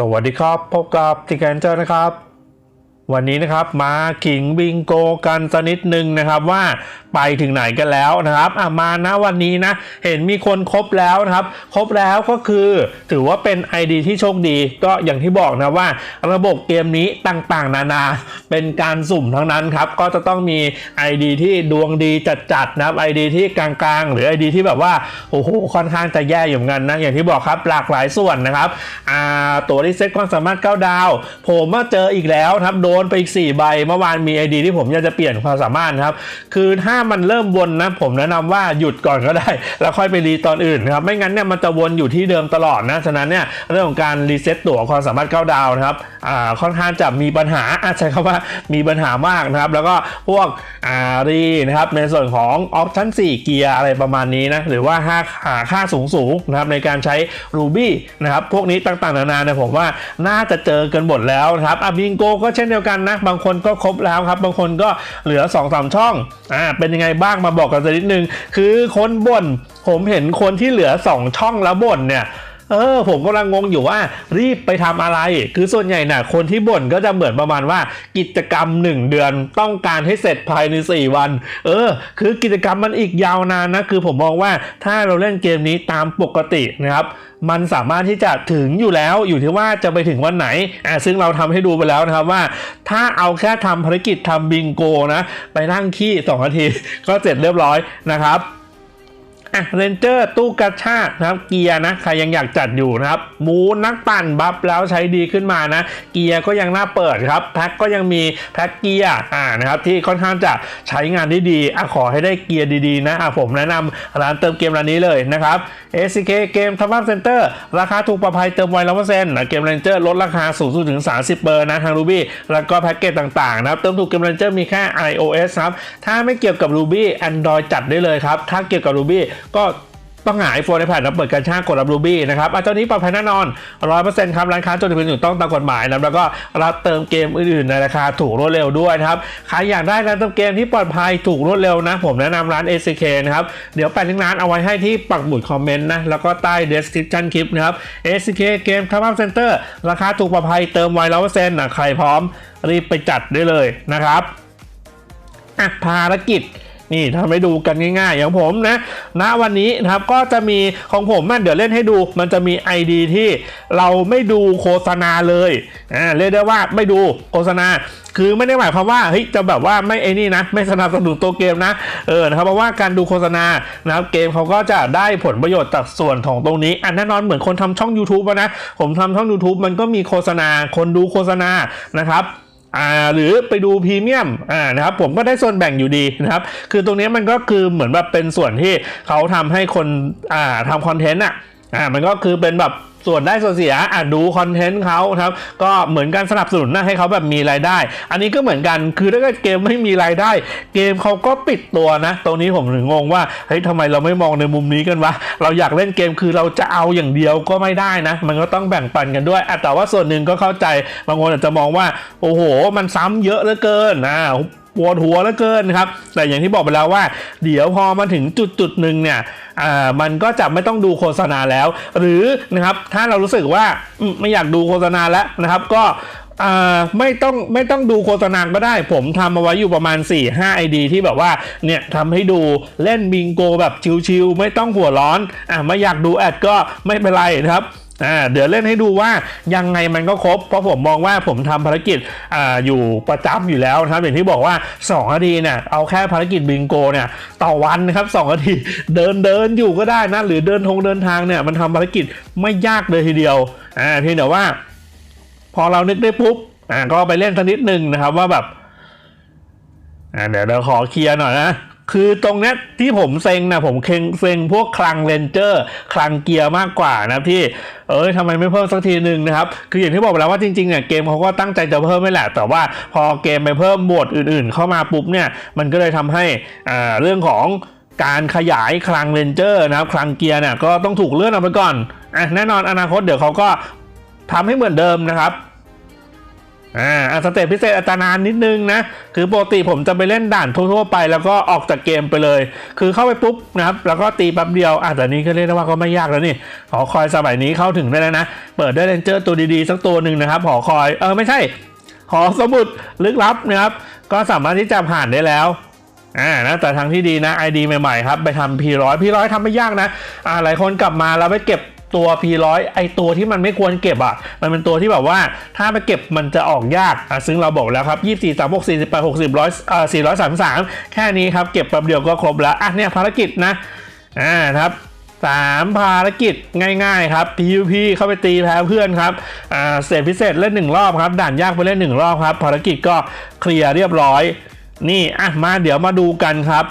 สวัสดีครับ พบกับทิกแกนเจอร์นะครับ วันนี้นะครับมาขิงบิงโกกันสักนิดหนึ่งนะครับว่าไปถึงไหนกันแล้วนะครับอะมานะวันนี้นะเห็นมีคนครบแล้วนะครับ ครบแล้วก็คือถือว่าเป็น ID ที่โชคดีก็อย่างที่บอกนะว่า ระบบเกมนี้ต่างๆ นานา เป็นการสุ่มทั้งนั้นครับก็จะต้องมี ID ที่ดวงดีจัดๆนะครับ ID ที่กลางๆ หรือ ID ที่แบบว่าโอ้โหค่อนข้างจะแย่อยู่เหมือนกันนะอย่างที่บอกครับหลากหลายส่วนนะครับอ่าตัวที่เซ็ตความสามารถ9ดาว ผมมาเจออีกแล้วครับโดนนไปอีก 4 ใบ เมื่อวานมี ID ที่ผมอยากจะเปลี่ยนความสามารถนะครับ คือถ้ามันเริ่มวนนะ ผมแนะนำว่าหยุดก่อนก็ได้ แล้วค่อยไปรีตอนอื่นนะครับ ไม่งั้นเนี่ยมันจะวนอยู่ที่เดิมตลอดนะ ฉะนั้นเนี่ยเรื่องของการรีเซ็ตตัวความสามารถ9ดาวนะครับ อ่า ค่อนข้างจะมีปัญหาอาจใช้คำว่ามีปัญหามากนะครับ แล้วก็พวกอ่ารีนะครับในส่วนของออปชั่น4 เกียร์อะไรประมาณนี้นะ หรือว่าค่าหาค่าสูงสูงๆนะครับในการใช้ Ruby นะครับ พวกนี้ต่างๆนานาเนี่ยผมว่าน่าจะเจอกันหมดแล้วนะครับอะบิงโกก็เช่นเดียวกันนะ บางคนก็ครบแล้วครับ บางคนก็เหลือ2อสามช่อง อ่า เป็นยังไงบ้างมาบอกกันสักนิดนึง คือคนบ่น ผมเห็นคนที่เหลือ 2 ช่องแล้วบ่นเนี่ยเออผมกำลังงงอยู่ว่ารีบไปทำอะไร คือส่วนใหญ่น่ะคนที่บ่นก็จะเหมือนประมาณว่า กิจกรรม 1 เดือนต้องการให้เสร็จภายใน 4 วัน เออ คือกิจกรรมมันอีกยาวนานนะ คือผมมองว่าถ้าเราเล่นเกมนี้ตามปกตินะครับ มันสามารถที่จะถึงอยู่แล้วอยู่ที่ว่าจะไปถึงวันไหนอ่าซึ่งเราทำให้ดูไปแล้วนะครับว่า ถ้าเอาแค่ทำภารกิจทำบิงโกนะ ไปนั่งขี้2นาทีก็เสร็จเรียบร้อยนะครับ อะเรนเจอร์ตู้กระชากนะครับเกียร์นะใครยังอยากจัดอยู่นะครับมูนักปั่นบัฟแล้วใช้ดีขึ้นมานะ เกียร์ก็ยังน่าเปิดครับแพ็คก็ยังมีแพ็คเกียร์อ่านะครับที่ค่อนข้างจะใช้งานได้ดีอะขอให้ได้เกียร์ดีๆนะอะผมแนะนำร้านเติมเกมร้านนี้เลยนะครับ SCK เกมทับอัพเซ็นเตอร์ราคาถูกปลอดภัยเติมไวร้อยเปอร์เซ็นต์เกมเรนเจอร์ลดราคาสูงสุดถึง 30เปอร์นะทาง Ruby แล้วก็แพ็กเกจต่างๆนะครับเติมถูกเกมเรนเจอร์มีแค่ iOS ครับถ้าไม่เกี่ยวกับ Ruby Android จัดได้เลยครับถ้าเกี่ยวกับ Ruby ก็ต้องหา iPhone iPad แล้วเปิดการช่างกดรับรูบี้นะครับอะเจ้านี้ปลอดภัยแน่นอน100%ครับร้านค้าจดทะเบียนถูกต้องตามกฎหมายนะแล้วก็รับเติมเกมอื่นๆในราคาถูกรวดเร็วด้วยนะครับใครอยากได้ร้านเติมเกมที่ปลอดภัยถูกรวดเร็วนะ ผมแนะนำร้าน ACK นะครับเดี๋ยวแปะลิงก์ร้านเอาไว้ให้ที่ปักหมุดคอมเมนต์นะแล้วก็ใต้ description คลิปนะครับ ACK เกมทับอัพเซ็นเตอร์ราคาถูกปลอดภัยเติมไว100%นะใครพร้อมรีบไปจัดได้เลยนะครับอะภารกิจ นี่ทำให้ดูกันง่ายๆ อย่างผมนะณวันนี้นะครับก็จะมีของผมมันเดี๋ยวเล่นให้ดู มันจะมี ID ที่เราไม่ดูโฆษณาเลยอ่าเรียกได้ว่าไม่ดูโฆษณาคือไม่ได้หมายความว่าเฮ้ยจะแบบว่าไม่ไอ้นี่นะ ไม่สนับสนุนตัวเกมนะเออนะครับเพราะว่าการดูโฆษณานะครับเกมเขาก็จะได้ผลประโยชน์จากส่วนของตรงนี้ อันแน่นอนเหมือนคนทำช่อง YouTube นะ ผมทำช่อง YouTube มันก็มีโฆษณาคนดูโฆษณานะครับ อ่าหรือไปดูพรีเมียมอ่านะครับผมก็ได้ส่วนแบ่งอยู่ดีนะครับ คือตรงนี้มันก็คือเหมือนแบบเป็นส่วนที่เขาทำให้คนอ่าทำคอนเทนต์อะอ่ามันก็คือเป็นแบบ ส่วนได้ส่วนเสียอะดูคอนเทนต์เขาครับก็เหมือนการสนับสนุนนะให้เขาแบบมีรายได้ อันนี้ก็เหมือนกันคือถ้าเกิดเกมไม่มีรายได้ เกมเขาก็ปิดตัวนะ ตรงนี้ผมถึงงงว่าเฮ้ยทำไมเราไม่มองในมุมนี้กันวะเราอยากเล่นเกมคือเราจะเอาอย่างเดียวก็ไม่ได้นะ มันก็ต้องแบ่งปันกันด้วยแต่ว่าส่วนหนึ่งก็เข้าใจบางคนอาจจะมองว่า โอ้โห มันซ้ำเยอะเหลือเกินนะ ปวดหัวเหลือเกินครับ แต่อย่างที่บอกไปแล้วว่า เดี๋ยวพอมาถึงจุดจุดหนึ่งเนี่ยอ่ามันก็จะไม่ต้องดูโฆษณาแล้ว หรือนะครับถ้าเรารู้สึกว่าไม่อยากดูโฆษณาแล้วนะครับ ก็อ่าไม่ต้องไม่ต้องดูโฆษณาก็ได้ ผมทำเอาไว้อยู่ประมาณ 4-5 ID ที่แบบว่าเนี่ยทำให้ดูเล่นบิงโกแบบชิลๆไม่ต้องหัวร้อนอ่าไม่อยากดูแอดก็ไม่เป็นไรนะครับ อ่าเดี๋ยวเล่นให้ดูว่ายังไงมันก็ครบ เพราะผมมองว่าผมทำภารกิจอ่าอยู่ประจำอยู่แล้วนะครับอย่างที่บอกว่า2นาทีเนี่ยเอาแค่ภารกิจบิงโกเนี่ยต่อวันนะครับ2นาทีเดินเดินอยู่ก็ได้นะหรือเดินทงเดินทางเนี่ยมันทำภารกิจไม่ยากเลยทีเดียวอ่าเพียงแต่ว่า พอเรานึกได้ปุ๊บอ่าก็ไปเล่นสักนิดหนึ่งนะครับว่าแบบอ่าเดี๋ยวเดี๋ยวขอเคลียร์หน่อยนะ คือตรงนี้ที่ผมเซ็งนะผมเค็งเซ็งพวกคลังเรนเจอร์คลังเกียร์มากกว่านะครับที่เอ้ยทำไมไม่เพิ่มสักทีหนึ่งนะครับ คืออย่างที่บอกไปแล้วว่าจริงๆเนี่ยเกมเขาก็ตั้งใจจะเพิ่มไม่แหละ แต่ว่าพอเกมไปเพิ่มโหมดอื่นๆ เข้ามาปุ๊บเนี่ยมันก็เลยทำให้อ่าเรื่องของการขยายคลังเรนเจอร์นะครับ คลังเกียร์เนี่ยก็ต้องถูกเลื่อนออกไปก่อนอะแน่นอนอนาคตเดี๋ยวเขาก็ทำให้เหมือนเดิมนะครับ อ่าสเตจพิเศษอัตานานนิดนึงนะ คือปกติผมจะไปเล่นด่านทั่วๆไป แล้วก็ออกจากเกมไปเลย คือเข้าไปปุ๊บนะครับ แล้วก็ตีแป๊บเดียวอะแต่นี้ก็เรียกได้ว่าก็ไม่ยากแล้วนี่ หอคอยสมัยนี้เข้าถึงได้แล้วนะ เปิดได้เลนเจอร์ตัวดีๆ สักตัวหนึ่งนะครับ หอคอย เออไม่ใช่ หอสมุดลึกลับนะครับ ก็สามารถที่จะผ่านได้แล้วอ่านะแต่ทางที่ดีนะ ID ใหม่ๆครับ ไปทำ P100 P100 ทำไม่ยากนะอ่าหลายคนกลับมาแล้วไปเก็บ ตัว P100 ไอตัวที่มันไม่ควรเก็บอะ มันเป็นตัวที่แบบว่าถ้าไปเก็บมันจะออกยากอะซึ่งเราบอกแล้วครับ 24 36 48 60 100อ่า433 แค่นี้ครับ เก็บแป๊บเดียวก็ครบแล้วอะเนี่ยภารกิจนะอ่าครับสามภารกิจง่ายๆครับ PVP เข้าไปตีแพ้เพื่อนครับอ่าเศษพิเศษเล่นหนึ่งรอบครับ ด่านยากไปเล่นหนึ่งรอบครับ ภารกิจก็เคลียร์เรียบร้อย นี่อะมาเดี๋ยวมาดูกันครับ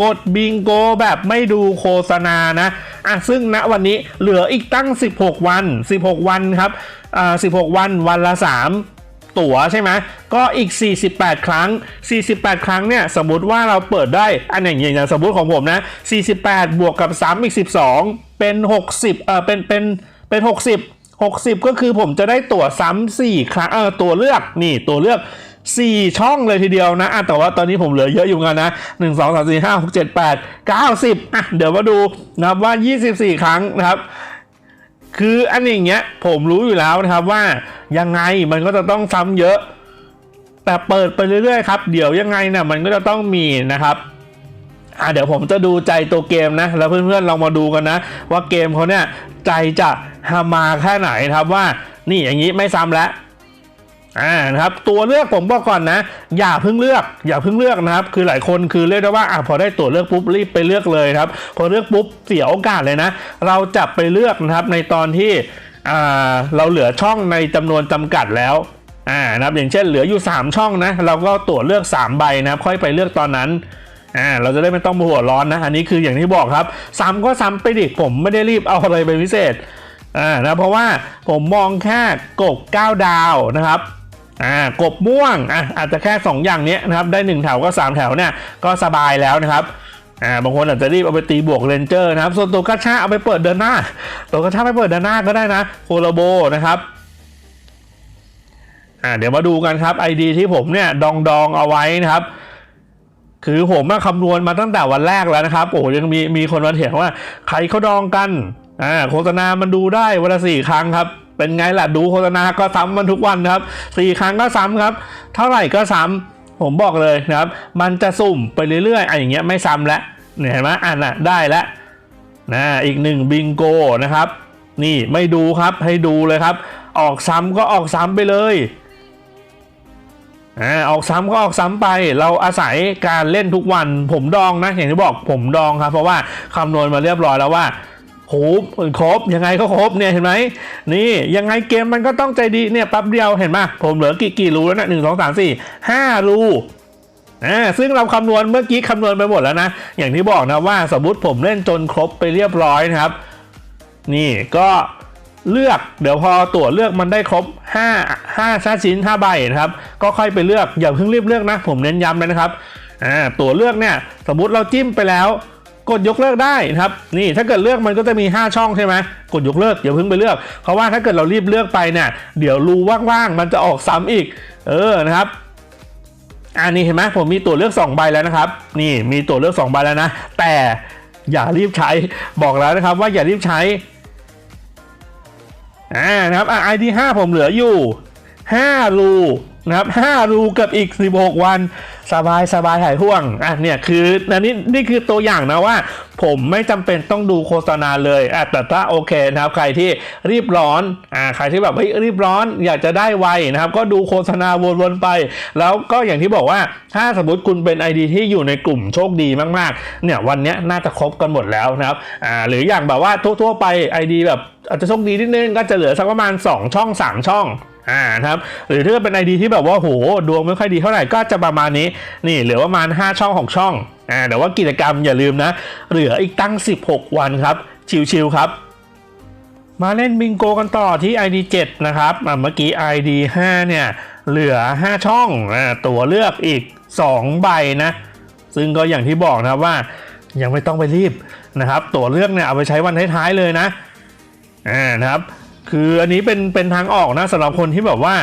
กดบิงโกแบบไม่ดูโฆษณานะอะซึ่งณวันนี้เหลืออีกตั้ง 16 วัน 16 วันครับอ่า16 วันวันละ 3ตั๋วใช่ไหมก็อีก 48 ครั้ง 48 ครั้งเนี่ยสมมติว่าเราเปิดได้อันอย่างอย่างสมมติของผมนะ 48 บวกกับ 3 อีก 12 เป็น 60เออเป็นเป็นเป็น 60 60 ก็คือผมจะได้ตั๋วซ้ำ4ครั้งเออตัวเลือกนี่ตัวเลือก 4 ช่องเลยทีเดียวนะแต่ว่าตอนนี้ผมเหลือเยอะอยู่กันนะ 1 2 3 4 5 6 7 8 9 10อะเดี๋ยวมาดูนะครับว่า 24 ครั้งนะครับ คืออันอย่างเงี้ยผมรู้อยู่แล้วนะครับว่ายังไงมันก็จะต้องซ้ำเยอะ แต่เปิดไปเรื่อยๆครับ เดี๋ยวยังไงเนี่ยมันก็จะต้องมีนะครับอะเดี๋ยวผมจะดูใจตัวเกมนะ แล้วเพื่อนๆลองมาดูกันนะ ว่าเกมเขาเนี่ยใจจะฮามาแค่ไหนครับว่า นี่อย่างนี้ไม่ซ้ำแล้ว อ่านะครับตัวเลือกผมบอกก่อนนะ อย่าเพิ่งเลือก อย่าเพิ่งเลือกนะครับ คือหลายคนคือเรียกได้ว่าอะพอได้ตัวเลือกปุ๊บรีบไปเลือกเลยครับ พอเลือกปุ๊บเสียโอกาสเลยนะ เราจะไปเลือกนะครับในตอนที่อ่าเราเหลือช่องในจำนวนจำกัดแล้วอ่านะครับอย่างเช่นเหลืออยู่ 3 ช่องนะ เราก็ตัวเลือก 3 ใบนะครับ ค่อยไปเลือกตอนนั้นอ่าเราจะได้ไม่ต้องหัวร้อนนะ อันนี้คืออย่างที่บอกครับ ซ้ำก็ซ้ำไปดิผมไม่ได้รีบเอาอะไรเป็นพิเศษอ่านะเพราะว่าผมมองแค่กบ9ดาวนะครับ อ่ากบม่วงอะอาจจะแค่ 2 อย่างนี้นะครับได้ 1 แถวก็ 3 แถวเนี่ยก็สบายแล้วนะครับอ่าบางคนอาจจะรีบเอาไปตีบวกเรนเจอร์นะครับ ส่วนตัวกระชาเอาไปเปิดเดินหน้า ตัวกระชาไปเปิดเดินหน้าก็ได้นะโคโลโบนะครับอ่าเดี๋ยวมาดูกันครับ ID ที่ผมเนี่ยดองดองๆเอาไว้นะครับ คือผมมาคำนวณมาตั้งแต่วันแรกแล้วนะครับ โอ้ยังมีมีคนมาเถียงว่า ใครเขาดองกันอ่าโฆษณามันดูได้วันละสี่ครั้งครับ เป็นไงล่ะดูโฆษณาก็ซ้ำมันทุกวันครับสี่ครั้งก็ซ้ำครับ เท่าไหร่ก็ซ้ำผมบอกเลยนะครับ มันจะสุ่มไปเรื่อยๆอะอย่างเงี้ยไม่ซ้ำแล้วเห็นไหมอ่านน่ะได้แล้วนะอีกหนึ่งบิงโกนะครับ นี่ไม่ดูครับให้ดูเลยครับ ออกซ้ำก็ออกซ้ำไปเลยอ่าออกซ้ำก็ออกซ้ำไป เราอาศัยการเล่นทุกวัน ผมดองนะอย่างที่บอกผมดองครับ เพราะว่าคำนวณมาเรียบร้อยแล้วว่า โหครบยังไงก็ครบเนี่ยเห็นไหมนี่ยังไงเกมมันก็ต้องใจดีเนี่ยแป๊บเดียวเห็นไหมผมเหลือกี่กี่รูแล้วนะหนึ่งสองสามสี่ห้ารูอ่าซึ่งเราคำนวณเมื่อกี้คำนวณไปหมดแล้วนะ อย่างที่บอกนะว่าสมมติผมเล่นจนครบไปเรียบร้อยนะครับ นี่ก็เลือกเดี๋ยวพอตรวเลือกมันได้ครบ 5 5ชาชิ้น5ใบนะครับ ก็ค่อยไปเลือกอย่าเพิ่งรีบเลือกนะ ผมเน้นย้ำเลยนะครับอ่าตัวเลือกเนี่ยสมมุติเราจิ้มไปแล้ว กดยกเลิกได้นะครับนี่ถ้าเกิดเลือกมันก็จะมี 5 ช่องใช่ไหมกดยกเลิกอย่าเพิ่งไปเลือก เพราะว่าถ้าเกิดเรารีบเลือกไปเนี่ยเดี๋ยวรูว่างๆ มันจะออกซ้ำอีก เออนะครับอันนี้เห็นไหมผมมีตัวเลือก 2 ใบแล้วนะครับ นี่มีตัวเลือก 2 ใบแล้วนะ แต่อย่ารีบใช้บอกแล้วนะครับ ว่าอย่ารีบใช้อ่านะครับอะ ID 5ผมเหลืออยู่5รู นะครับ5รูกับอีก 16 วัน สบายสบายหายห่วงอะเนี่ยคืออันนี้นี่คือตัวอย่างนะว่า ผมไม่จำเป็นต้องดูโฆษณาเลยอะแต่ถ้าโอเคนะครับ ใครที่รีบร้อนอ่าใครที่แบบเฮ้ยรีบร้อนอยากจะได้ไวนะครับ ก็ดูโฆษณาวนๆไป แล้วก็อย่างที่บอกว่าถ้าสมมติคุณเป็น ID ที่อยู่ในกลุ่มโชคดีมากๆ เนี่ยวันนี้น่าจะครบกันหมดแล้วนะครับอ่าหรืออย่างแบบว่าทั่วๆไป ID แบบอาจจะโชคดีนิดนึงก็จะเหลือสักประมาณ 2 ช่อง 3 ช่อง อ่าครับหรือถ้าเป็น ID ที่แบบว่าโหดวงไม่ค่อยดีเท่าไหร่ก็จะประมาณนี้นี่เหลือประมาณ 5 ช่อง6ช่องอ่าแต่ว่ากิจกรรมอย่าลืมนะ เหลืออีกตั้ง 16 วันครับ ชิวๆครับ มาเล่นบิงโกกันต่อที่ ID 7 นะครับอะเมื่อกี้ ID 5 เนี่ย เหลือ 5 ช่องอ่าตัวเลือกอีก 2 ใบนะ ซึ่งก็อย่างที่บอกนะครับว่ายังไม่ต้องไปรีบนะครับ ตัวเลือกเนี่ยเอาไปใช้วันท้ายๆเลยนะอ่านะครับ คืออันนี้เป็นเป็นทางออกนะสำหรับคนที่แบบว่า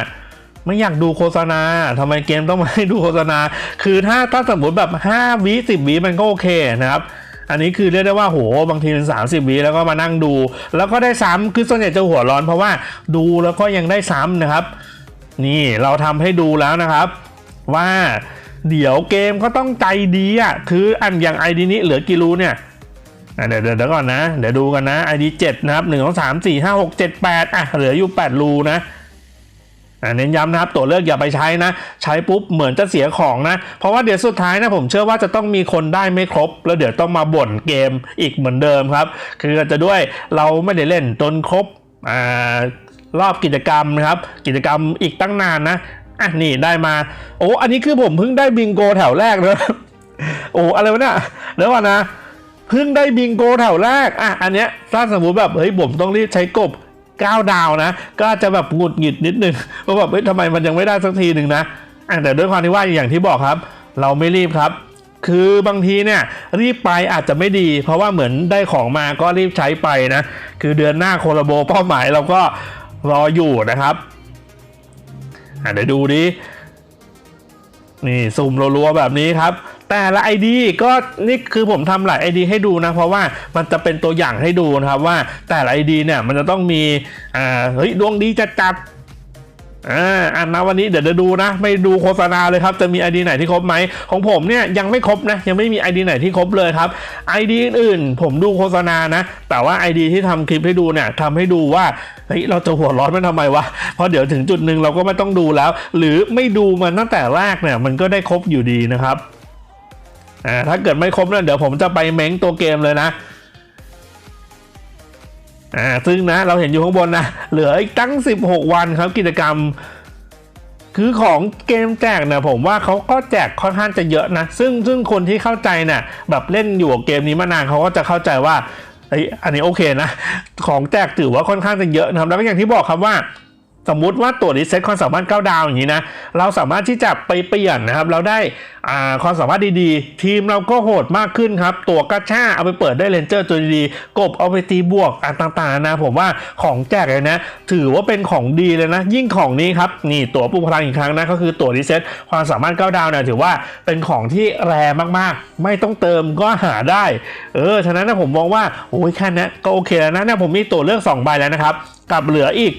ไม่อยากดูโฆษณาทำไมเกมต้องมาให้ดูโฆษณา คือถ้าถ้าสมมติแบบ 5 วิ10 วิมันก็โอเคนะครับ อันนี้คือเรียกได้ว่าโหบางทีเป็น 30 วิแล้วก็มานั่งดู แล้วก็ได้ซ้ำคือส่วนใหญ่จะหัวร้อนเพราะว่าดูแล้วก็ยังได้ซ้ำนะครับ นี่เราทำให้ดูแล้วนะครับ ว่าเดี๋ยวเกมก็ต้องใจดีอะคืออันอย่างไอดีนี้เหลือกี่รูเนี่ย เดี๋ยวเดี๋ยวก่อนนะ เดี๋ยวดูกันนะ ID 7นะครับ1 2 3 4 5 6 7 8อะเหลืออยู่ 8 รูนะอะเน้นย้ำนะครับตัวเลือกอย่าไปใช้นะ ใช้ปุ๊บเหมือนจะเสียของนะ เพราะว่าเดี๋ยวสุดท้ายนะผมเชื่อว่าจะต้องมีคนได้ไม่ครบ แล้วเดี๋ยวต้องมาบ่นเกมอีกเหมือนเดิมครับ คือจจะด้วยเราไม่ได้เล่นจนครบอ่ารอบกิจกรรมนะครับ กิจกรรมอีกตั้งนานนะอะนี่ได้มา โอ้อันนี้คือผมเพิ่งได้บิงโกแถวแรกเลยโอ้อะไรวะเนี่ยเดี๋ยวก่อนนะ เพิ่งได้บิงโกแถวแรกอะอันเนี้ยถ้าสมมติแบบเฮ้ยผมต้องรีบใช้กบ9ดาวนะ ก็จะแบบหงุดหงิดนิดนึงว่าแบบเฮ้ยทำไมมันยังไม่ได้สักทีหนึ่งนะอะแต่ด้วยความที่ว่าอย่างที่บอกครับ เราไม่รีบครับ คือบางทีเนี่ยรีบไปอาจจะไม่ดี เพราะว่าเหมือนได้ของมาก็รีบใช้ไปนะ คือเดือนหน้าโคลาโบเป้าหมายเราก็รออยู่นะครับอะเดี๋ยวดูดินี่ซูมรัวๆแบบนี้ครับ แต่ละ ID ก็นี่คือผมทำหลาย ID ให้ดูนะ เพราะว่ามันจะเป็นตัวอย่างให้ดูนะครับว่าแต่ละ ID เนี่ยมันจะต้องมีอ่าเฮ้ยดวงดีจัดจัดอ่าอันนะวันนี้เดี๋ยวจะดูนะ ไม่ดูโฆษณาเลยครับ จะมี ID ไหนที่ครบไหม ของผมเนี่ยยังไม่ครบนะ ยังไม่มี ID ไหนที่ครบเลยครับ ID อื่นๆผมดูโฆษณานะ แต่ว่า ID ที่ทำคลิปให้ดูเนี่ยทำให้ดูว่าเฮ้ยเราจะหัวร้อนมันทำไมวะเพราะเดี๋ยวถึงจุดหนึ่งเราก็ไม่ต้องดูแล้ว หรือไม่ดูมันตั้งแต่แรกเนี่ยมันก็ได้ครบอยู่ดีนะครับ อ่าถ้าเกิดไม่ครบเนี่ยเดี๋ยวผมจะไปเม้งตัวเกมเลยนะอ่าซึ่งนะเราเห็นอยู่ข้างบนนะเหลืออีกตั้ง 16 วันครับกิจกรรม คือของเกมแจกนี่ยผมว่าเขาก็แจกค่อนข้างจะเยอะนะ ซึ่งซึ่งคนที่เข้าใจนี่ยแบบเล่นอยู่กับเกมนี้มานานเขาก็จะเข้าใจว่าเอ้ยอันนี้โอเคนะ ของแจกถือว่าค่อนข้างจะเยอะนะครับแล้วก็อย่างที่บอกครับว่า สมมุติว่าตัวรีเซ็ตความสามารถ 9 ดาวอย่างนี้นะ เราสามารถที่จะไปเปลี่ยนนะครับ เราได้อ่าความสามารถดีๆ ทีมเราก็โหดมากขึ้นครับ ตัวกระชาเอาไปเปิดได้เลนเจอร์ตัวดีๆ กบเอาไปตีบวกอันต่างๆนะ ผมว่าของแจกเลยนะ ถือว่าเป็นของดีเลยนะ ยิ่งของนี้ครับ นี่ตัวปลุกพลังอีกครั้งนะ ก็คือตัวรีเซ็ตความสามารถ 9 ดาวเนี่ยถือว่าเป็นของที่แรงมากๆ ไม่ต้องเติมก็หาได้ เออ ฉะนั้นนะผมมองว่า โอ้ยแค่นี้ก็โอเคแล้วนะเนี่ยผมมีตัวเลือก 2 ใบแล้วนะครับ กับเหลืออีก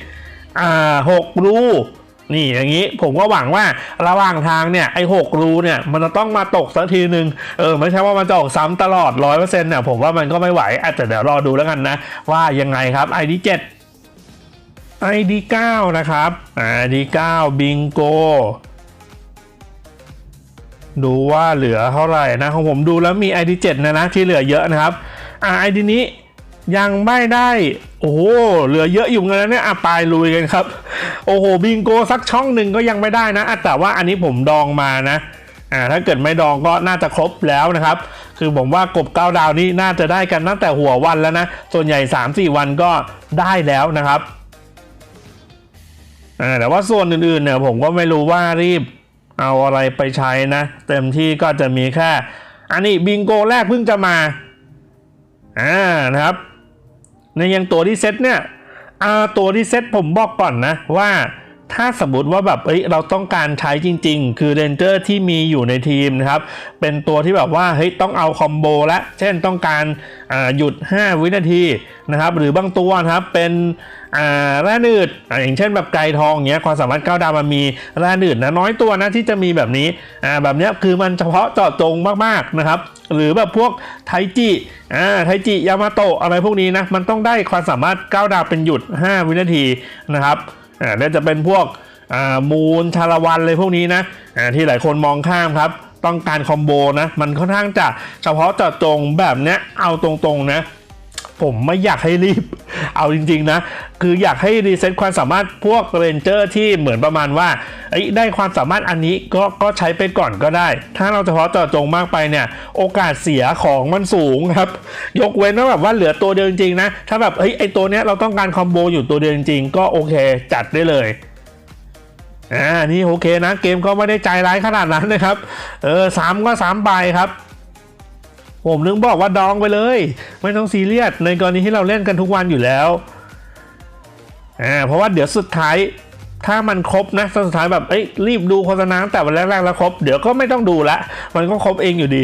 อ่าหกรูนี่อย่างนี้ผมก็หวังว่าระหว่างทางเนี่ยไอ้หกรูเนี่ยมันจะต้องมาตกสักทีหนึ่งเออไม่ใช่ว่ามันจะออกซ้ำตลอดร้อยเปอร์เซ็นต์เนี่ยผมว่ามันก็ไม่ไหวอาจจะเดี๋ยวรอดูแล้วกันนะ ว่ายังไงครับ ID 7 ID 9นะครับ ID 9บิงโกดูว่าเหลือเท่าไหร่นะของผมดูแล้วมี ID 7นะนะที่เหลือเยอะนะครับอ่า ID นี้ ยังไม่ได้ โอ้โหเหลือเยอะอยู่เหมือนกันนะเนี่ยอะปลายลุยกันครับ โอ้โหบิงโกสักช่องหนึ่งก็ยังไม่ได้นะแต่ว่าอันนี้ผมดองมานะอ่าถ้าเกิดไม่ดองก็น่าจะครบแล้วนะครับ คือผมว่ากบเก้าดาวนี่น่าจะได้กันตั้งแต่หัววันแล้วนะ ส่วนใหญ่ 3-4 วันก็ได้แล้วนะครับอ่าแต่ว่าส่วนอื่นๆเนี่ยผมก็ไม่รู้ว่ารีบเอาอะไรไปใช้นะ เต็มที่ก็จะมีแค่ อันนี้บิงโกแรกเพิ่งจะมาอ่านะครับ ในยังตัวที่เซ็ตเนี่ยอ่าตัวที่เซ็ตผมบอกก่อนนะว่า ถ้าสมมติว่าแบบเอ้ยเราต้องการใช้จริง ๆ คือเรนเจอร์ที่มีอยู่ในทีมนะครับ เป็นตัวที่แบบว่าเฮ้ยต้องเอาคอมโบละ เช่นต้องการหยุด 5 วินาทีนะครับหรือบางตัวนะครับเป็นแร่นืดออย่างเช่นแบบไกลทองเงี้ยความสามารถก้าวดาวมันมีแร่นืดนะน้อยตัวนะที่จะมีแบบนี้แบบเนี้ยคือมันเฉพาะเจาะจงมากๆนะครับหรือแบบพวกไทจิอ่าไทจิยามาโตะอะไรพวกนี้นะมันต้องได้ความสามารถก้าวดาวเป็นหยุด 5 วินาทีนะครับ อ่าแล้วจะเป็นพวกอ่ามูลชาละวันเลยพวกนี้นะอ่าที่หลายคนมองข้ามครับ ต้องการคอมโบนะ มันค่อนข้างจะเฉพาะเจาะจงแบบเนี้ยเอาตรงๆนะ ผมไม่อยากให้รีบ เอาจริง ๆ นะ คืออยากให้รีเซ็ตความสามารถพวกเรนเจอร์ที่เหมือนประมาณว่าเอ้ได้ความสามารถอันนี้ก็ก็ใช้ไปก่อนก็ได้ ถ้าเราเฉพาะเจาะจงมากไปเนี่ย โอกาสเสียของมันสูงครับ ยกเว้นว่าแบบว่าเหลือตัวเดียวจริงๆนะ ถ้าแบบเฮ้ยไอตัวเนี้ยเราต้องการคอมโบอยู่ตัวเดียวจริงๆก็โอเค จัดได้เลยอ่านี่โอเคนะ เกมก็ไม่ได้ใจร้ายขนาดนั้นนะครับ เออสามก็สามใบครับ ผมนึกบอกว่าดองไปเลย ไม่ต้องซีเรียสในกรณีที่เราเล่นกันทุกวันอยู่แล้วอ่าเพราะว่าเดี๋ยวสุดท้ายถ้ามันครบนะสุดท้ายแบบเอ้ยรีบดูโฆษณาแต่วันแรกๆแล้วครบ เดี๋ยวก็ไม่ต้องดูละ มันก็ครบเองอยู่ดี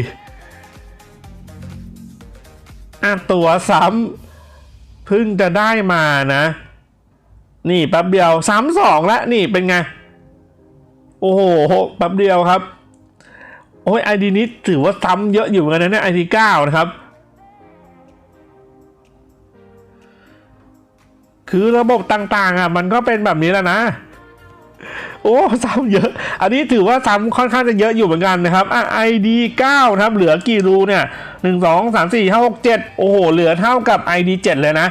อะตัวซ้ำเพิ่งจะได้มานะ นี่แป๊บเดียวซ้ำสองล้วนี่เป็นไง โอ้โหแป๊บเดียวครับ อ้ยไอดีนี้ถือว่าซ้ำเยอะอยู่เหมือนกันนะเนี่ยไอดีเก้านะครับ คือระบบต่างๆอะ มันก็เป็นแบบนี้แล้วนะ โอ้ซ้ำเยอะ อันนี้ถือว่าซ้ำค่อนข้างจะเยอะอยู่เหมือนกันนะครับอะ ID 9นะครับ เหลือกี่รูเนี่ยหนึ่งสองสามสี่ห้าหกเจ็ดโอ้โห เหลือเท่ากับ ID 7 เลยนะ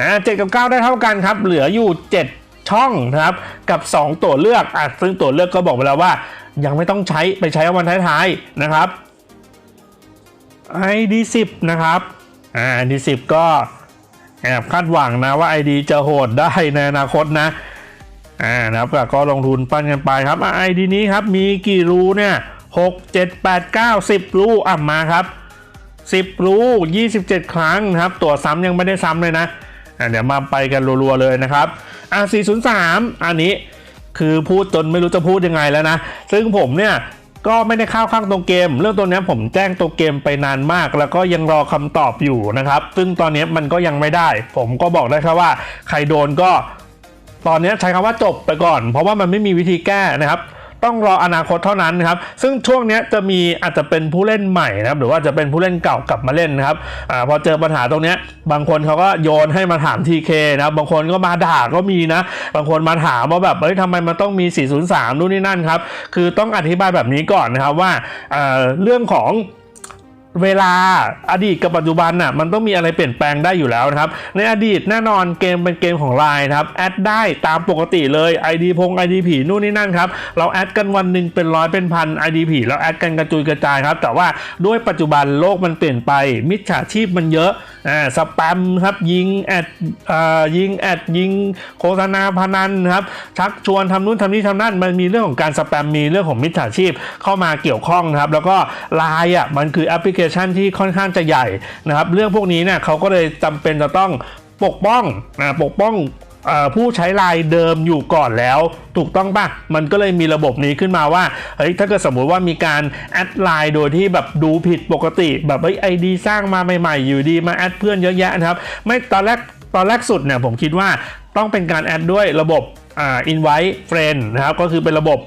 อ่าเจ็ดกับเก้าได้เท่ากันครับ เหลืออยู่7ช่องนะครับกับ 2 ตัวเลือกอะซึ่งตัวเลือกก็บอกไปแล้วว่า ยังไม่ต้องใช้ไปใช้เอาวันท้ายๆนะครับ ID 10 นะครับอ่า ID 10 ก็แอบคาดหวังนะว่า ID จะโหดได้ในอนาคตนะอ่านะครับก็ลงทุนปั้นกันไปครับไอดีนี้ครับมีกี่รูเนี่ยหกเจ็ดแปดเก้าสิบรูอะมาครับสิบรูยี่สิบเจ็ดครั้งนะครับ ตัวซ้ำยังไม่ได้ซ้ำเลยนะอะเดี๋ยวมาไปกันรัวๆเลยนะครับอะสี่ศูนย์สามอันนี้ คือพูดจนไม่รู้จะพูดยังไงแล้วนะ ซึ่งผมเนี่ยก็ไม่ได้เข้าข้างตรงเกม เรื่องตัวนี้ผมแจ้งตัวเกมไปนานมาก แล้วก็ยังรอคำตอบอยู่นะครับ ซึ่งตอนนี้มันก็ยังไม่ได้ ผมก็บอกได้ครับว่า ใครโดนก็ ตอนนี้ใช้คำว่าจบไปก่อน เพราะว่ามันไม่มีวิธีแก้นะครับ ต้องรออนาคตเท่านั้นครับซึ่งช่วงนี้จะมีอาจจะเป็นผู้เล่นใหม่นะครับหรือว่าจะเป็นผู้เล่นเก่ากลับมาเล่นนะครับอาพอเจอปัญหาตรงนี้บางคนเขาก็โยนให้มาถาม TK นะครับบางคนก็มาด่าก็มีนะ บางคนมาถามว่าแบบเฮ้ยทำไมมันต้องมี 403นู่นนี่นั่นครับคือต้องอธิบายแบบนี้ก่อนนะครับว่าเรื่องของ เวลาอดีตกับปัจจุบันน่ะมันต้องมีอะไรเปลี่ยนแปลงได้อยู่แล้วนะครับ ในอดีตแน่นอนเกมเป็นเกมของไลน์นะครับแอดได้ตามปกติเลย ID พง ID ผีนู่นนี่นั่นครับเราแอดกันวันหนึ่งเป็นร้อยเป็นพัน ID ผีเราแอดกันกระจุยกระจายครับ แต่ว่าด้วยปัจจุบันโลกมันเปลี่ยนไป มิจฉาชีพมันเยอะอ่าสแปมครับยิงแอดอ่ายิงแอดยิงโฆษณาพนันครับชักชวนทำนู่นทำนี่ทำนั่นมันมีเรื่องของการสแปมมีเรื่องของมิจฉาชีพเข้ามาเกี่ยวข้องนะครับแล้วก็ไลน์อะมันคือแอปพลิเคชันที่ค่อนข้างจะใหญ่นะครับ เรื่องพวกนี้เนี่ยเขาก็เลยจำเป็นจะต้องปกป้องนะปกป้องอผู้ใช้ไลน์เดิมอยู่ก่อนแล้ว ถูกต้องปะมันก็เลยมีระบบนี้ขึ้นมาว่าเฮ้ยถ้าเกิดสมมุติว่ามีการแอดไลน์โดยที่แบบดูผิดปกติ แบบเฮ้ยไอดีสร้างมาใหม่ๆ อยู่ดีมาแอดเพื่อนเยอะแยะนะครับไม่ตอนแรกตอนแรกสุดเนี่ยผมคิดว่าต้องเป็นการแอดด้วยระบบอ่า invite friend นะครับก็คือเป็นระบบ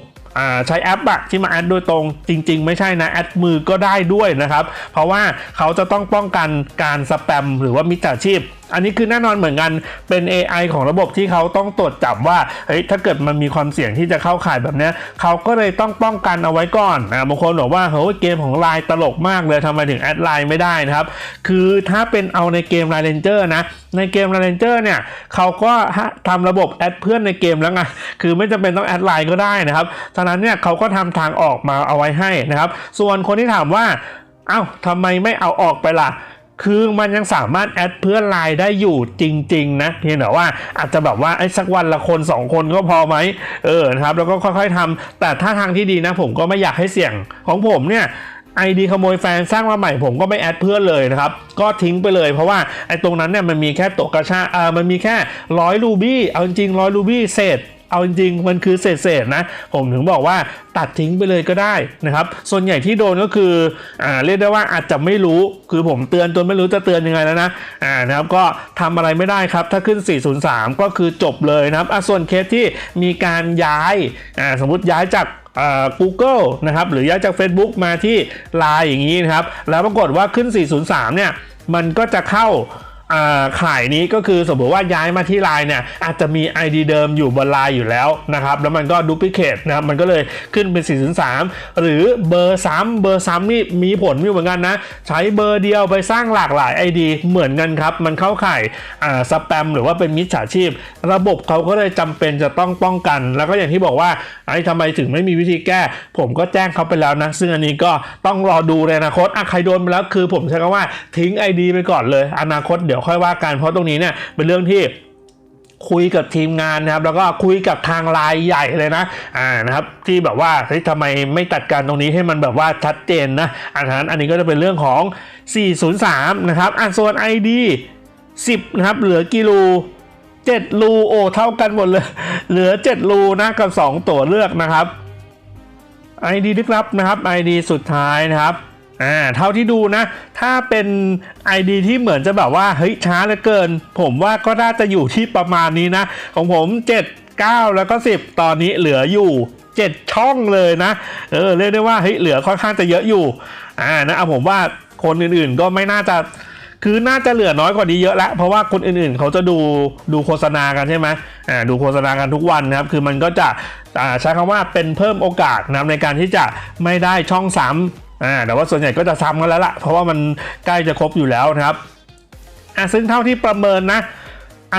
ใช้แอปอะที่มาแอดโดยตรงจริง ๆ ไม่ใช่นะ แอดมือก็ได้ด้วยนะครับ เพราะว่าเขาจะต้องป้องกันการสแปมหรือว่ามิจฉาชีพ อันนี้คือแน่นอนเหมือนกันเป็น AI ของระบบที่เขาต้องตรวจจับว่าเฮ้ยถ้าเกิดมันมีความเสี่ยงที่จะเข้าข่ายแบบนี้เขาก็เลยต้องป้องกันเอาไว้ก่อนนะบางคนบอกว่าเฮ้ยเกมของไลน์ตลกมากเลยทำไมถึงแอดไลน์ไม่ได้นะครับ คือถ้าเป็นเอาในเกม Line Ranger นะในเกม Line Ranger เนี่ยเขาก็ทำระบบแอดเพื่อนในเกมแล้วไงคือไม่จำเป็นต้องแอดไลน์ก็ได้นะครับฉะนั้นเนี่ยเขาก็ทำทางออกมาเอาไว้ให้นะครับ ส่วนคนที่ถามว่าเอ้าทำไมไม่เอาออกไปล่ะ คือมันยังสามารถแอดเพื่อนไลน์ได้อยู่จริง ๆ นะเพียงแต่ว่าอาจจะแบบว่าไอ้สักวันละคน 2 คนก็พอไหมเออนะครับ แล้วก็ค่อยๆทำแต่ถ้าทางที่ดีนะ ผมก็ไม่อยากให้เสี่ยงของผมเนี่ยไอดีขโมยแฟนสร้างมาใหม่ผมก็ไม่แอดเพื่อนเลยนะครับ ก็ทิ้งไปเลยเพราะว่าไอตรงนั้นเนี่ยมันมีแค่ตกกระชาเออมันมีแค่ร้อยรูบี้เอาจริงร้อยรูบี้เศษ เอาจริงๆมันคือเศษๆนะ ผมถึงบอกว่าตัดทิ้งไปเลยก็ได้นะครับ ส่วนใหญ่ที่โดนก็คืออ่าเรียกได้ว่าอาจจะไม่รู้คือผมเตือนจนไม่รู้จะเตือนยังไงแล้วนะอ่านะครับก็ทำอะไรไม่ได้ครับ ถ้าขึ้น 403 ก็คือจบเลยนะครับอะส่วนเคสที่มีการย้ายอ่าสมมติย้ายจากอ่า Google นะครับหรือย้ายจาก Facebook มาที่ Line อย่างนี้นะครับ แล้วปรากฏว่าขึ้น 403 เนี่ย มันก็จะเข้า ข่ายนี้ก็คือสมมติว่าย้ายมาที่ไลน์เนี่ยอาจจะมี ID เดิมอยู่บนไลน์อยู่แล้วนะครับแล้วมันก็ดูพิเคทนะครับมันก็เลยขึ้นเป็น 403 หรือเบอร์ซ้ำเบอร์ซ้ำนี่มีผลอยู่เหมือนกันนะ ใช้เบอร์เดียวไปสร้างหลากหลาย ID เหมือนกันครับ มันเข้าข่ายอ่าสแปมหรือว่าเป็นมิจฉาชีพ ระบบเขาก็เลยจำเป็นจะต้องป้องกัน แล้วก็อย่างที่บอกว่าไอ้ทำไมถึงไม่มีวิธีแก้ ผมก็แจ้งเขาไปแล้วนะ ซึ่งอันนี้ก็ต้องรอดูในอนาคตอะใครโดนไปแล้วคือ ผมใช้คำว่าทิ้ง ID ไปก่อนเลย อนาคตเดี๋ยวค่อยว่ากันเพราะตรงนี้เนี่ยเป็นเรื่องที่คุยกับทีมงานนะครับแล้วก็คุยกับทางไลน์ใหญ่เลยนะอ่านะครับที่แบบว่าเฮ้ยทำไมไม่จัดการตรงนี้ให้มันแบบว่าชัดเจนนะอันนั้นอันนี้ก็จะเป็นเรื่องของ 403 นะครับอะส่วน ID 10 นะครับ เหลือกิโลเจ็ดรูโอเท่ากันหมดเลย เหลือเจ็ดรูนะกับสองตัวเลือกนะครับ ID ลึกลับนะครับ ID สุดท้ายนะครับ อ่าเท่าที่ดูนะ ถ้าเป็น ID ที่เหมือนจะแบบว่าเฮ้ยช้าเหลือเกิน ผมว่าก็น่าจะอยู่ที่ประมาณนี้นะ ของผม 7 9 แล้วก็ 10 ตอนนี้เหลืออยู่ 7 ช่องเลยนะ เออเรียกได้ว่าเฮ้ยเหลือค่อนข้างจะเยอะอยู่อ่านะเอาผมว่าคนอื่นๆก็ไม่น่าจะคือน่าจะเหลือน้อยกว่านี้เยอะล้วเพราะว่าคนอื่นๆ เขาจะดูดูโฆษณากันใช่ไหมอ่าดูโฆษณากันทุกวันนะครับ คือมันก็จะอ่าใช้คำว่าเป็นเพิ่มโอกาสนะในการที่จะไม่ได้ช่องซ้ำ อ่าแต่ว่าส่วนใหญ่ก็จะซ้ำกันแล้วล่ะ เพราะว่ามันใกล้จะครบอยู่แล้วนะครับอะซึ่งเท่าที่ประเมินนะ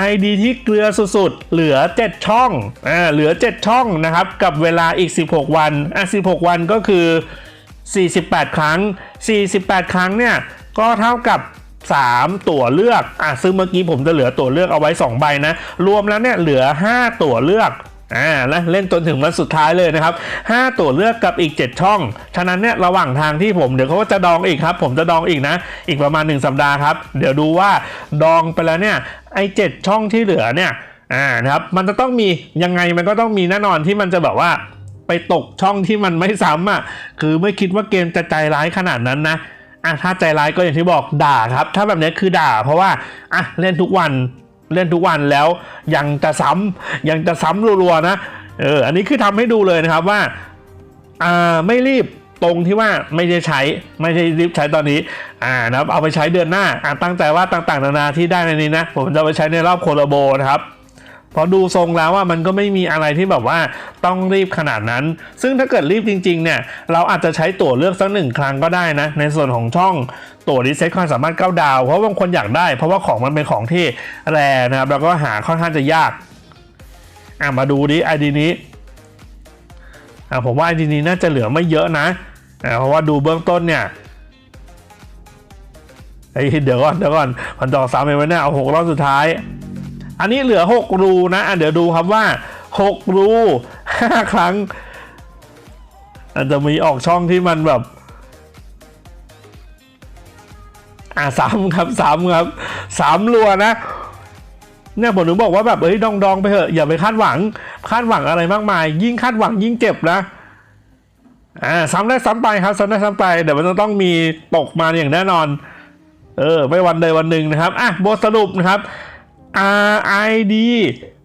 ID ที่เกลือสุดๆ เหลือ 7 ช่องอ่าเหลือ 7 ช่องนะครับ กับเวลาอีก 16 วันอะ16 วันก็คือ 48 ครั้ง 48 ครั้งเนี่ย ก็เท่ากับ 3 ตัวเลือกอะซึ่งเมื่อกี้ผมจะเหลือตัวเลือกเอาไว้ 2 ใบนะ รวมแล้วเนี่ยเหลือ 5 ตัวเลือก อ่าและเล่นจนถึงวันสุดท้ายเลยนะครับ 5 ตัวเลือกกับอีก 7 ช่อง ฉะนั้นเนี่ยระหว่างทางที่ผมเดี๋ยวเขาก็จะดองอีกครับ ผมจะดองอีกนะ อีกประมาณ 1 สัปดาห์ครับ เดี๋ยวดูว่าดองไปแล้วเนี่ยไอ้7ช่องที่เหลือเนี่ยอ่านะครับมันจะต้องมียังไงมันก็ต้องมีแน่นอนที่มันจะแบบว่าไปตกช่องที่มันไม่ซ้ำอะคือไม่คิดว่าเกมจะใจร้ายขนาดนั้นนะอะถ้าใจร้ายก็อย่างที่บอกด่าครับ ถ้าแบบนี้คือด่า เพราะว่าอะเล่นทุกวัน เล่นทุกวันแล้วยังจะซ้ำยังจะซ้ำรัวๆนะเอออันนี้คือทำให้ดูเลยนะครับว่าอ่าไม่รีบตรงที่ว่าไม่ได้ใช้ไม่ได้รีบใช้ตอนนี้อ่านะครับเอาไปใช้เดือนหน้าอ่าตั้งใจว่าต่างๆ นานาที่ได้ในนี้นะผมจะไปใช้ในรอบโคโลโบนะครับ พอดูทรงแล้วว่ามันก็ไม่มีอะไรที่แบบว่าต้องรีบขนาดนั้น ซึ่งถ้าเกิดรีบจริงๆเนี่ยเราอาจจะใช้ตั๋วเลือกสักหนึ่งครั้งก็ได้นะ ในส่วนของช่องตั๋วรีเซ็ตความสามารถ9ดาว เพราะบางคนอยากได้ เพราะว่าของมันเป็นของที่แรนะครับแล้วก็หาค่อนข้างจะยากอะมาดูดิไอดีนี้อะผมว่าไอดีนี้น่าจะเหลือไม่เยอะนะอะเพราะว่าดูเบื้องต้นเนี่ยไอ้ยเดี๋ยวก่อนเดี๋ยวก่อนพันดอกสามเองไว้เนี่ยเอาหกรอบสุดท้าย อันนี้เหลือ 6 รูนะอะเดี๋ยวดูครับว่า 6 รู 5 ครั้ง อาจจะมีออกช่องที่มันแบบ อะสามครับสามครับสามรัวนะเนี่ยผมถึงบอกว่าแบบเฮ้ยดองดองๆไปเถอะอย่าไปคาดหวัง คาดหวังอะไรมากมาย ยิ่งคาดหวังยิ่งเจ็บนะอ่าซ้ำได้ซ้ำไปครับซ้ำได้ซ้ำไปเดี๋ยวมันจะต้องมีตกมาอย่างแน่นอน เออไม่วันใดวันหนึ่งนะครับอะบทสรุปนะครับ RID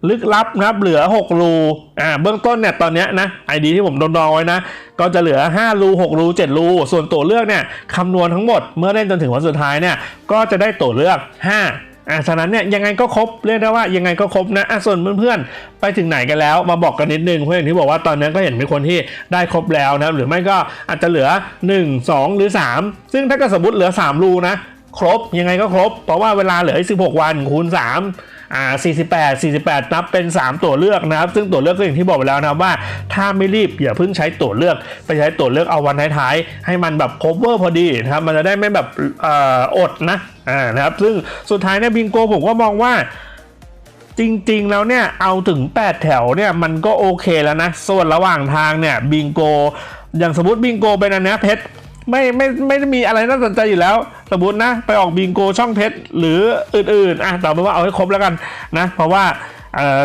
ลึกลับนะครับเหลือ 6 รู อ่า เบื้องต้นเนี่ยตอนนี้นะ ID ที่ผมดองไว้นะ ก็จะเหลือ 5 รู 6 รู 7 รู ส่วนตัวเลือกเนี่ยคำนวณทั้งหมดเมื่อเล่นจนถึงวันสุดท้ายเนี่ย ก็จะได้ตัวเลือก 5อะฉะนั้นเนี่ยยังไงก็ครบเรียกได้ว่ายังไงก็ครบนะอะส่วนเพื่อนๆ ไปถึงไหนกันแล้วมาบอกกันนิดนึง เพราะอย่างที่บอกว่าตอนนี้ก็เห็นมีคนที่ได้ครบแล้วนะหรือไม่ก็อาจจะเหลือ 1 2 หรือ 3 ซึ่งถ้าเกิดสมมติเหลือ 3 รูนะ ครบยังไงก็ครบ เพราะว่าเวลาเหลืออีก16 วันคูณ 3 อ่า 48 48 นับเป็น 3 ตัวเลือกนะครับ ซึ่งตัวเลือกก็อย่างที่บอกไปแล้วนะว่า ถ้าไม่รีบอย่าเพิ่งใช้ตัวเลือก ไปใช้ตัวเลือกเอาวันท้ายๆให้มันแบบ cover พอดีนะครับ มันจะได้ไม่แบบอออดนะอ่านะครับ ซึ่งสุดท้ายเนี่ยบิงโกผมก็มองว่าจริงๆ แล้วเนี่ย เอาถึง 8 แถวเนี่ยมันก็โอเคแล้วนะ ส่วนระหว่างทางเนี่ยบิงโก อย่างสมมติบิงโกเป็นอันเนี้ยเพชร ไม่ไม่ไม่ได้มีอะไรน่าสนใจอยู่แล้ว สมมตินะ ไปออกบิงโกช่องเพชรหรืออื่นๆอะแต่เป็นว่าเอาให้ครบแล้วกันนะ เพราะว่า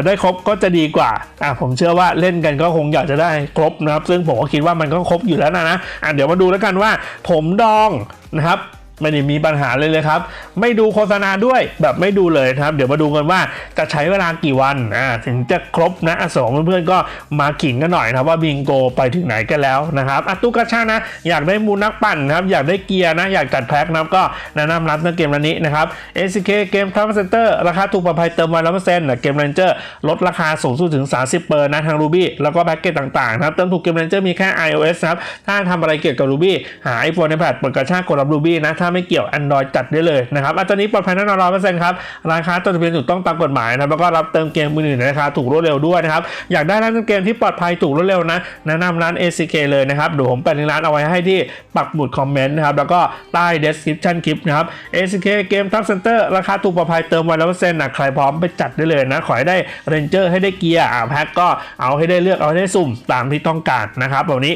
ได้ครบก็จะดีกว่าอะผมเชื่อว่าเล่นกันก็คงอยากจะได้ครบนะครับ ซึ่งผมก็คิดว่ามันก็ครบอยู่แล้วนะนะอะเดี๋ยวมาดูแล้วกันว่า ผมดองนะครับ ไม่ได้มีปัญหาเลยเลยครับ ไม่ดูโฆษณาด้วยแบบไม่ดูเลยครับ เดี๋ยวมาดูกันว่าจะใช้เวลากี่วันอ่าถึงจะครบนะอะสองเพื่อนๆก็มาขิงกันหน่อยนะว่าบิงโกไปถึงไหนกันแล้วนะครับอะตุกชานะ อยากได้มูลนักปั่นครับอยากได้เกียร์นะ อยากจัดแพ็คนะก็แนะนำรับในเกมรันนี้นะครับ SK เกมทัพเซ็นเตอร์ราคาถูกปลอดภัยเติมวันละเปอร์เซ็นต์เกมเรนเจอร์ลดราคาสูงสุดถึง 30เปอร์นะทาง Ruby แล้วก็แพ็กเกจต่างๆนะครับเติมถูกเกมเรนเจอร์มีแค่ iOS นะครับถ้าทำอะไรเกี่ยวกับ Ruby หา iPhone iPad เปิดกระชากกดรับ Ruby นะถ้าไม่เกี่ยว Android จัดได้เลยนะครับอันนี้ปลอดภัยแน่นอนร้อยเปอร์เซ็นต์ครับราคาจดทะเบียนถูกต้องตามกฎหมายนะแล้วก็รับเติมเกมมือถือในราคาถูกรวดเร็วด้วยนะครับอยากได้ร้านเติมเกมที่ปลอดภัยถูกรวดเร็วนะแนะนำร้าน ACK เลยนะครับเดี๋ยวผมแปะลิงก์ร้านเอาไว้ให้ที่ปักหมุดคอมเมนต์นะครับแล้วก็ใต้ description คลิปนะครับ ACK เกมทัพเซ็นเตอร์ราคาถูกปลอดภัยเติมวันละเปอร์เซ็นต์นะใครพร้อมไปจัดได้เลยนะขอให้ได้เรนเจอร์ให้ได้เกียร์อ่าแพ็คก็เอาให้ได้เลือกเอาให้ได้สุ่มตามที่ต้องการนะครับแบบนี้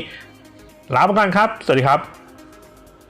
ลาไปก่อนครับ สวัสดีครับ